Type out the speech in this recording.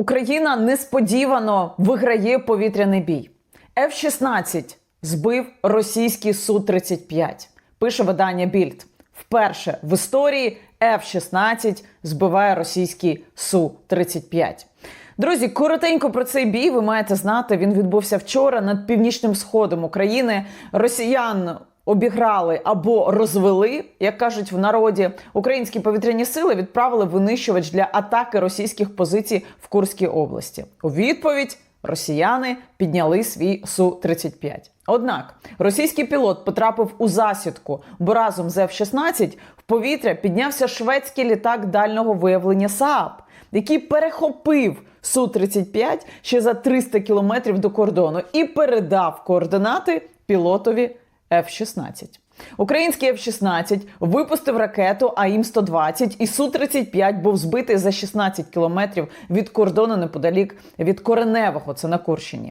Україна несподівано виграє повітряний бій. F-16 збив російський Су-35. Пише видання Більд. Вперше в історії F-16 збиває російський Су-35. Друзі, коротенько про цей бій ви маєте знати. Він відбувся вчора над північним сходом України. Росіян обіграли або розвели, як кажуть в народі. Українські повітряні сили відправили винищувач для атаки російських позицій в Курській області. У відповідь росіяни підняли свій Су-35. Однак російський пілот потрапив у засідку, бо разом з F-16 в повітря піднявся шведський літак дальнього виявлення СААП, який перехопив Су-35 ще за 300 кілометрів до кордону і передав координати пілотові F-16. Український F-16 випустив ракету АІМ-120 і Су-35 був збитий за 16 кілометрів від кордону неподалік від Кореневого, це на Курщині.